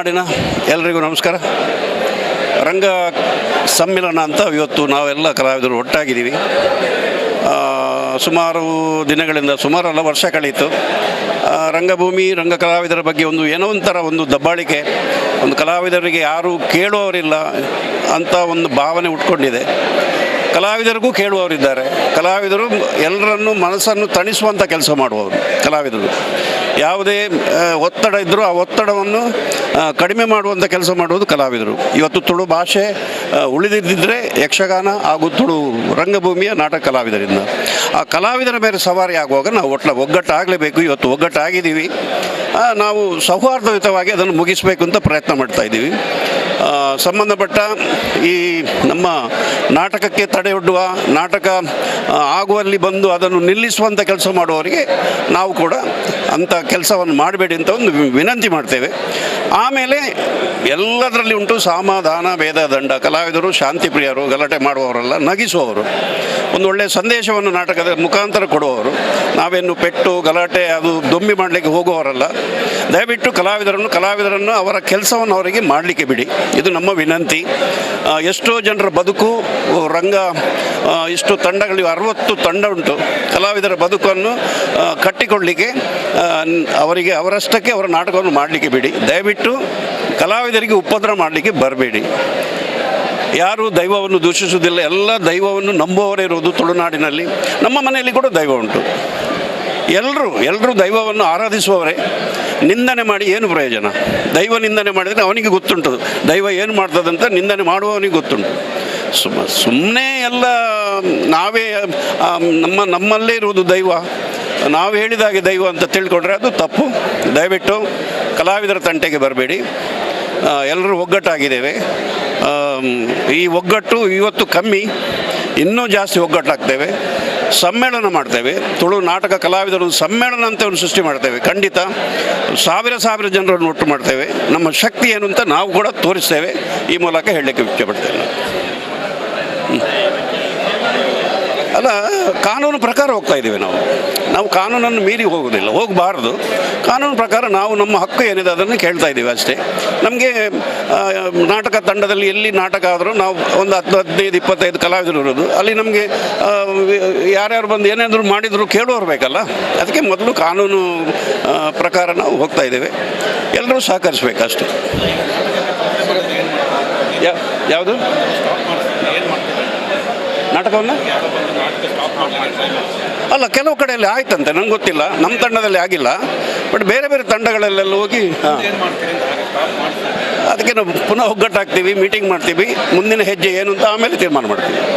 ತುಳುನಾಡಿನ ಎಲ್ರಿಗೂ ನಮಸ್ಕಾರ. ರಂಗ ಸಮ್ಮಿಲನ ಅಂತ ಇವತ್ತು ನಾವೆಲ್ಲ ಕಲಾವಿದರು ಒಟ್ಟಾಗಿದ್ದೀವಿ. ಸುಮಾರು ದಿನಗಳಿಂದ ಸುಮಾರು ಅಲ್ಲ ವರ್ಷ ಕಳೀತು ರಂಗಭೂಮಿ, ರಂಗ ಕಲಾವಿದರ ಬಗ್ಗೆ ಒಂದು ಏನೋ ಒಂಥರ ಒಂದು ದಬ್ಬಾಳಿಕೆ, ಒಂದು ಕಲಾವಿದರಿಗೆ ಯಾರೂ ಕೇಳುವವರಿಲ್ಲ ಅಂತ ಒಂದು ಭಾವನೆ ಉಟ್ಕೊಂಡಿದೆ. ಕಲಾವಿದರಿಗೂ ಕೇಳುವವರಿದ್ದಾರೆ. ಕಲಾವಿದರು ಎಲ್ಲರನ್ನು ಮನಸ್ಸನ್ನು ತಣಿಸುವಂಥ ಕೆಲಸ ಮಾಡುವವರು ಕಲಾವಿದರು. ಯಾವುದೇ ಒತ್ತಡ ಇದ್ದರೂ ಆ ಒತ್ತಡವನ್ನು ಕಡಿಮೆ ಮಾಡುವಂಥ ಕೆಲಸ ಮಾಡುವುದು ಕಲಾವಿದರು. ಇವತ್ತು ತುಳು ಭಾಷೆ ಉಳಿದಿದ್ದರೆ ಯಕ್ಷಗಾನ ಹಾಗೂ ತುಳು ರಂಗಭೂಮಿಯ ನಾಟಕ ಕಲಾವಿದರಿಂದ. ಆ ಕಲಾವಿದರ ಮೇಲೆ ಸವಾರಿ ಆಗುವಾಗ ನಾವು ಒಟ್ಲ ಒಗ್ಗಟ್ಟಾಗಲೇಬೇಕು. ಇವತ್ತು ಒಗ್ಗಟ್ಟಾಗಿದ್ದೀವಿ. ನಾವು ಸೌಹಾರ್ದಯುತವಾಗಿ ಅದನ್ನು ಮುಗಿಸಬೇಕು ಅಂತ ಪ್ರಯತ್ನ ಮಾಡ್ತಾ ಇದ್ದೀವಿ. ಸಂಬಂಧಪಟ್ಟ ಈ ನಮ್ಮ ನಾಟಕಕ್ಕೆ ತಡೆಯೊಡ್ಡುವ ನಾಟಕ ಆಗುವಲ್ಲಿ ಬಂದು ಅದನ್ನು ನಿಲ್ಲಿಸುವಂಥ ಕೆಲಸ ಮಾಡುವವರಿಗೆ ನಾವು ಕೂಡ ಅಂಥ ಕೆಲಸವನ್ನು ಮಾಡಬೇಡಿ ಅಂತ ಒಂದು ವಿನಂತಿ ಮಾಡ್ತೇವೆ. ಆಮೇಲೆ ಎಲ್ಲದರಲ್ಲಿ ಉಂಟು ಸಮಾಧಾನ, ಭೇದ, ದಂಡ. ಕಲಾವಿದರು ಶಾಂತಿ ಪ್ರಿಯರು ಗಲಾಟೆ ಮಾಡುವವರಲ್ಲ ನಗಿಸುವವರು. ಒಂದು ಒಳ್ಳೆಯ ಸಂದೇಶವನ್ನು ನಾಟಕದ ಮುಖಾಂತರ ಕೊಡುವವರು. ನಾವೇನು ಪೆಟ್ಟು, ಗಲಾಟೆ, ಅದು ದೊಂಬಿ ಮಾಡಲಿಕ್ಕೆ ಹೋಗುವವರಲ್ಲ. ದಯವಿಟ್ಟು ಕಲಾವಿದರನ್ನು ಕಲಾವಿದರನ್ನು ಅವರ ಕೆಲಸವನ್ನು ಅವರಿಗೆ ಮಾಡಲಿಕ್ಕೆ ಬಿಡಿ. ಇದು ನಮ್ಮ ವಿನಂತಿ. ಎಷ್ಟೋ ಜನರ ಬದುಕು ರಂಗ ಇಷ್ಟು ತಂಡಗಳು ಅರವತ್ತು ತಂಡ ಉಂಟು. ಕಲಾವಿದರ ಬದುಕನ್ನು ಕಟ್ಟಿಕೊಳ್ಳಲಿಕ್ಕೆ ಅವರಿಗೆ, ಅವರಷ್ಟಕ್ಕೆ ಅವರ ನಾಟಕವನ್ನು ಮಾಡಲಿಕ್ಕೆ ಬಿಡಿ. ದಯವಿಟ್ಟು ಕಲಾವಿದರಿಗೆ ಉಪದ್ರ ಮಾಡಲಿಕ್ಕೆ ಬರಬೇಡಿ. ಯಾರು ದೈವವನ್ನು ದೂಷಿಸುವುದಿಲ್ಲ. ಎಲ್ಲ ದೈವವನ್ನು ನಂಬುವವರೇ ಇರುವುದು ತುಳುನಾಡಿನಲ್ಲಿ. ನಮ್ಮ ಮನೆಯಲ್ಲಿ ಕೂಡ ದೈವ ಉಂಟು. ಎಲ್ಲರೂ ಎಲ್ಲರೂ ದೈವವನ್ನು ಆರಾಧಿಸುವವರೇ. ನಿಂದನೆ ಮಾಡಿ ಏನು ಪ್ರಯೋಜನ? ದೈವ ನಿಂದನೆ ಮಾಡಿದರೆ ಅವನಿಗೆ ಗೊತ್ತುಂಟು. ದೈವ ಏನು ಮಾಡ್ತದಂತ ನಿಂದನೆ ಮಾಡುವವನಿಗೆ ಗೊತ್ತುಂಟು. ಸುಮ್ಮ ಸುಮ್ಮನೆ ಎಲ್ಲ ನಾವೇ ನಮ್ಮ, ನಮ್ಮಲ್ಲೇ ಇರುವುದು ದೈವ. ನಾವು ಹೇಳಿದಾಗೆ ದೈವ ಅಂತ ತಿಳ್ಕೊಂಡ್ರೆ ಅದು ತಪ್ಪು. ದಯವಿಟ್ಟು ಕಲಾವಿದರ ತಂಟೆಗೆ ಬರಬೇಡಿ. ಎಲ್ಲರೂ ಒಗ್ಗಟ್ಟಾಗಿದ್ದೇವೆ. ಈ ಒಗ್ಗಟ್ಟು ಇವತ್ತು ಕಮ್ಮಿ, ಇನ್ನೂ ಜಾಸ್ತಿ ಒಗ್ಗಟ್ಟಾಗ್ತೇವೆ. ಸಮ್ಮೇಳನ ಮಾಡ್ತೇವೆ. ತುಳು ನಾಟಕ ಕಲಾವಿದರು ಸಮ್ಮೇಳನ ಅಂತ ಒಂದು ಸೃಷ್ಟಿ ಮಾಡ್ತೇವೆ. ಖಂಡಿತ ಸಾವಿರ ಸಾವಿರ ಜನರನ್ನು ಒಟ್ಟು ಮಾಡ್ತೇವೆ. ನಮ್ಮ ಶಕ್ತಿ ಏನು ಅಂತ ನಾವು ಕೂಡ ತೋರಿಸ್ತೇವೆ. ಈ ಮೂಲಕ ಹೇಳಲಿಕ್ಕೆ ಇಚ್ಛೆ ಹ್ಮ್. ಅಲ್ಲ, ಕಾನೂನು ಪ್ರಕಾರ ಹೋಗ್ತಾ ಇದ್ದೀವಿ ನಾವು. ನಾವು ಕಾನೂನನ್ನು ಮೀರಿ ಹೋಗೋದಿಲ್ಲ ಹೋಗಬಾರ್ದು. ಕಾನೂನು ಪ್ರಕಾರ ನಾವು ನಮ್ಮ ಹಕ್ಕು ಏನಿದೆ ಅದನ್ನು ಕೇಳ್ತಾ ಇದ್ದೀವಿ ಅಷ್ಟೇ. ನಮಗೆ ನಾಟಕ ತಂಡದಲ್ಲಿ ಎಲ್ಲಿ ನಾಟಕ ಆದರೂ ನಾವು ಒಂದು ಹತ್ತು, ಹದಿನೈದು, ಇಪ್ಪತ್ತೈದು ಕಲಾವಿದರು ಇರೋದು. ಅಲ್ಲಿ ನಮಗೆ ಯಾರ್ಯಾರು ಬಂದು ಏನೇನಾದರೂ ಮಾಡಿದರೂ ಕೇಳೋರು ಬೇಕಲ್ಲ? ಅದಕ್ಕೆ ಮೊದಲು ಕಾನೂನು ಪ್ರಕಾರ ನಾವು ಹೋಗ್ತಾ ಇದ್ದೇವೆ. ಎಲ್ಲರೂ ಸಹಕರಿಸ್ಬೇಕು ಅಷ್ಟೇ ಯಾ ಯಾವುದು? ನಾಟಕವನ್ನು? ಅಲ್ಲ, ಕೆಲವು ಕಡೆಯಲ್ಲಿ ಆಯ್ತಂತೆ, ನಂಗೆ ಗೊತ್ತಿಲ್ಲ. ನಮ್ಮ ತಂಡದಲ್ಲಿ ಆಗಿಲ್ಲ. ಬಟ್ ಬೇರೆ ಬೇರೆ ತಂಡಗಳಲ್ಲೆಲ್ಲ ಹೋಗಿ ಅದಕ್ಕೆ ನಾವು ಪುನಃ ಒಗ್ಗಟ್ಟಾಗ್ತೀವಿ ಮೀಟಿಂಗ್ ಮಾಡ್ತೀವಿ, ಮುಂದಿನ ಹೆಜ್ಜೆ ಏನು ಅಂತ ಆಮೇಲೆ ತೀರ್ಮಾನ ಮಾಡ್ತೀವಿ.